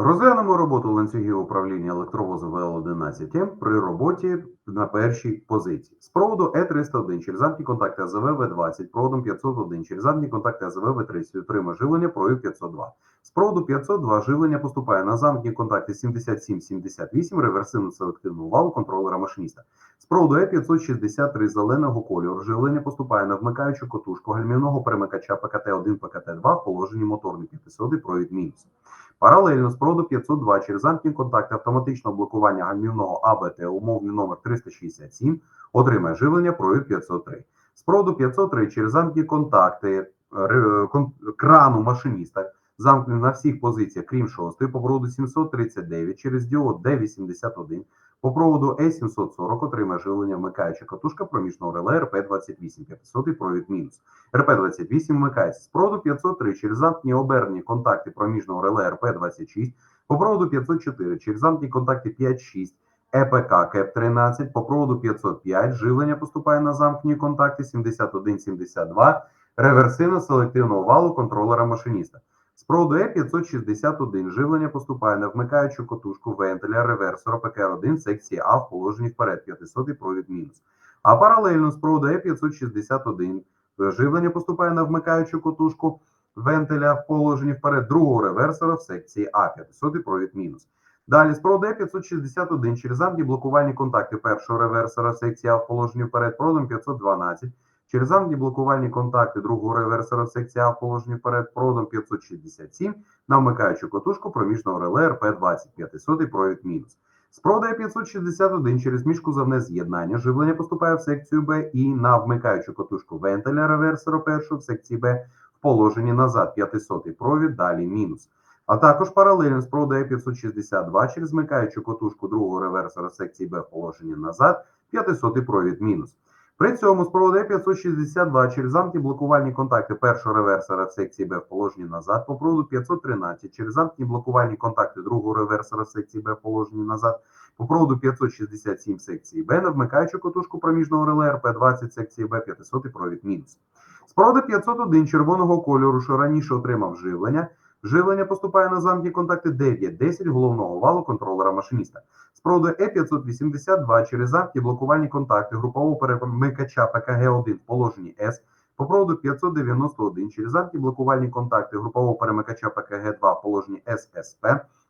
Розглянемо роботу ланцюгів управління електровозу ВЛ-11М при роботі на першій позиції. З проводу Е301 через замкні контакти АЗВ В20, проводом 501 через замкні контакти АЗВ В30 отримає живлення провід 502. З проводу 502 живлення поступає на замкні контакти 77-78 реверсивно селективного валу контролера машиніста. З проводу Е563 зеленого кольору живлення поступає на вмикаючу котушку гальмівного перемикача ПКТ-1 ПКТ-2 в положенні моторний 500 провід мінус. Паралельно з проводу 502 через замкні контакти автоматичного блокування гальмівного АБТ умовний номер 367 отримає живлення провід 503. З проводу 503 через замкні контакти ре- крану машиніста замкнені на всіх позиціях, крім 6, по проводу 739 через діод D81, по проводу E740 отримає живлення вмикаюча катушка проміжного реле РП-28 500 провід мінус. РП-28 вмикається з проводу 503 через замкні обернені контакти проміжного реле РП-26, по проводу 504 через замкні контакти 5-6, ЕПК КЕП-13, по проводу 505 живлення поступає на замкні контакти 71-72, реверсивно селективного валу контролера машиніста. З проводу Е561 живлення поступає на вмикаючу котушку вентиля реверсора ПКР1 секції А в положенні вперед 500 провід мінус. А паралельно з проводу Е561 живлення поступає на вмикаючу котушку вентиля в положенні вперед другого реверсора в секції А 500 провід мінус. Далі з проводу Е561 через замкні блокувальні контакти першого реверсора в секції А в положенні вперед проводом 512 Через блокувальні контакти другого реверсора в секції А в положенні вперед проводом 567 на вмикаючу котушку проміжного реле РП-20 500 провід мінус. З проводу Е561 через міжкузовне з'єднання живлення поступає в секцію Б і на вмикаючу котушку вентиля реверсора першого в секції Б в положенні назад 500 провід, далі мінус. А також паралельно з проводу Е562 через вмикаючу котушку другого реверсора в секції Б в положенні назад 500 провід мінус. При цьому з проводу Е562 через замкні блокувальні контакти першого реверсора в секції Б в положенні назад, по проводу 513 через замкні блокувальні контакти другого реверсора в секції Б в положенні назад, по проводу 567 в секції Б на вмикаючу котушку проміжного реле РП-20 секції Б 500 провід мінус. З проводу 501 червоного кольору, що раніше отримав живлення, живлення поступає на замкні контакти 9-10 головного валу контролера машиніста. З проводу Е582 через замкні блокувальні контакти групового перемикача ПКГ-1 в положенні С, по проводу 591 через замкні блокувальні контакти групового перемикача ПКГ-2 в положенні ССП,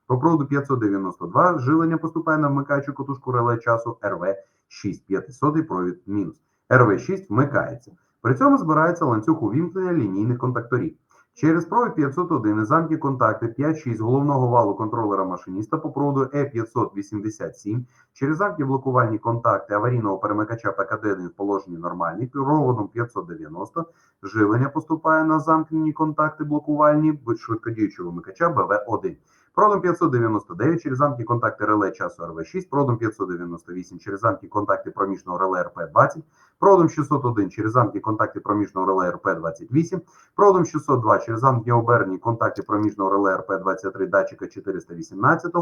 по проводу 592 живлення поступає на вмикаючу котушку реле часу РВ6 500 провід мінус. РВ6 вмикається. При цьому збирається ланцюг увімкнення лінійних контакторів. Через провід 501 і замки контакти 5-6 головного валу контролера машиніста по проводу Е587 через замкні блокувальні контакти аварійного перемикача ПКД-1 в положенні нормальні. Проводом 590 живлення поступає на замкнені контакти блокувальні швидкодіючого вимикача БВ1. Проводом 599 через замки контакти реле часу РВ6, проводом 598 через замки контакти проміжного реле РП-20, проводом 601 через замки контакти проміжного реле РП-28, проводом 602 через замкні обернені контакти проміжного реле РП-23 датчика 418,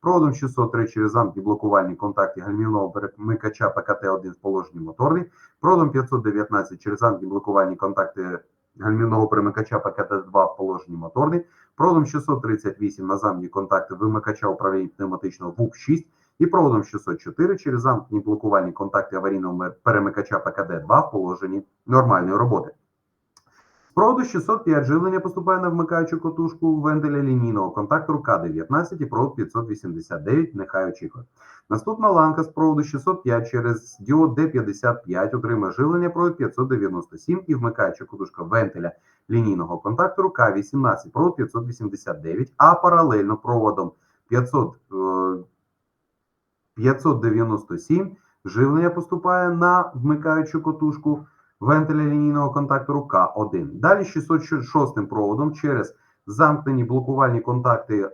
проводом 603 через замкні блокувальні контакти гальмівного перемикача ПКТ-1 в положенні моторний, проводом 519 через замкні блокувальні контакти гальмівного перемикача ПКТ-2 в положенні моторний, проводом 638 на замкні контакти вимикача управління пневматичного ВУК-6 і проводом 604 через замкні блокувальні контакти аварійного перемикача ПКД-2 в положенні нормальної роботи. Проводу 605 живлення поступає на вмикаючу котушку вентиля лінійного контактору К-19 і провод 589, нехай очікує. Наступна ланка з проводу 605 через діод D55 отримає живлення провод 597 і вмикаюча котушка вентиля лінійного контактору К-18, провод 589, а паралельно проводом 500, е, 597 живлення поступає на вмикаючу котушку вентиля лінійного контактору К1. Далі 606 проводом через замкнені блокувальні контакти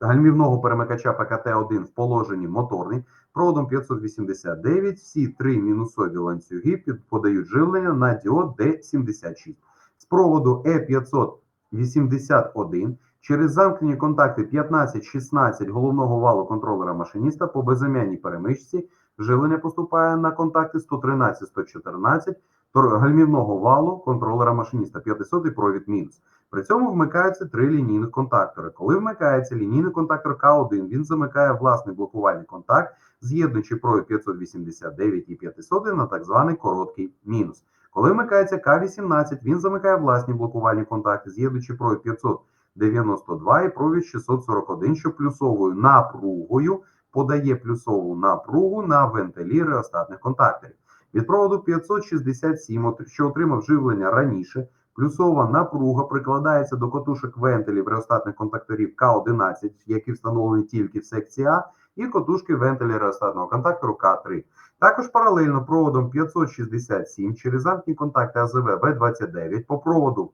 гальмівного перемикача ПКТ-1 в положенні моторний, проводом 589 всі три мінусові ланцюги подають живлення на діод D76. З проводу E581 через замкнені контакти 15-16 головного валу контролера машиніста по безім'янній перемичці живлення поступає на контакти 113-114 тор- гальмівного валу контролера машиніста 500 провід мінус. При цьому вмикаються три лінійних контактори. Коли вмикається лінійний контактор К1, він замикає власний блокувальний контакт, з'єднуючи провід 589 і 500 на так званий короткий мінус. Коли вмикається К18, він замикає власні блокувальні контакти, з'єднуючи провід 592 і провід 641, що плюсовою напругою подає плюсову напругу на вентилі реостатних контакторів. Від проводу 567, що отримав живлення раніше, плюсова напруга прикладається до котушок вентилів реостатних контакторів К11, які встановлені тільки в секції А, і котушки вентилі реостатного контактору К3. Також паралельно проводом 567 через замкні контакти АЗВ В29 по проводу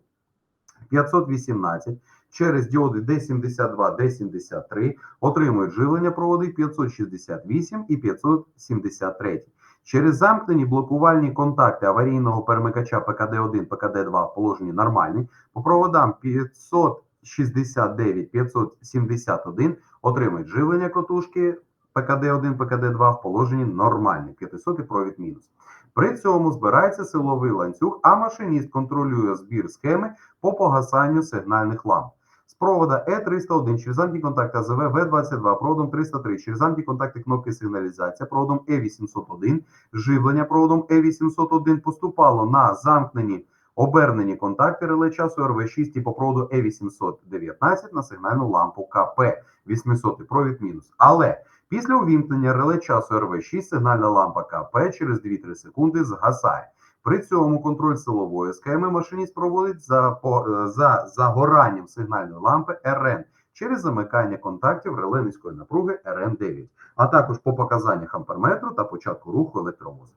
518 через діоди D72, D73 отримують живлення проводи 568 і 573. Через замкнені блокувальні контакти аварійного перемикача ПКД1, ПКД2 в положенні нормальні, по проводам 569, 571 отримують живлення котушки ПКД1, ПКД2 в положенні нормальні, 500 провід мінус. При цьому збирається силовий ланцюг, а машиніст контролює збір схеми по погасанню сигнальних ламп. З провода Е301 через замки контакти АЗВ В22, проводом 303 через замки контакти кнопки сигналізація, проводом Е801, живлення проводом Е801 поступало на замкнені обернені контакти реле часу РВ6 і по проводу Е819 на сигнальну лампу КП 800 провід мінус. Але після увімкнення реле часу РВ6 сигнальна лампа КП через 2-3 секунди згасає. При цьому контроль силової схеми машиніст проводить за, по, е, за загоранням сигнальної лампи РН через замикання контактів реле низької напруги РН9, а також по показаннях амперметру та початку руху електровоза.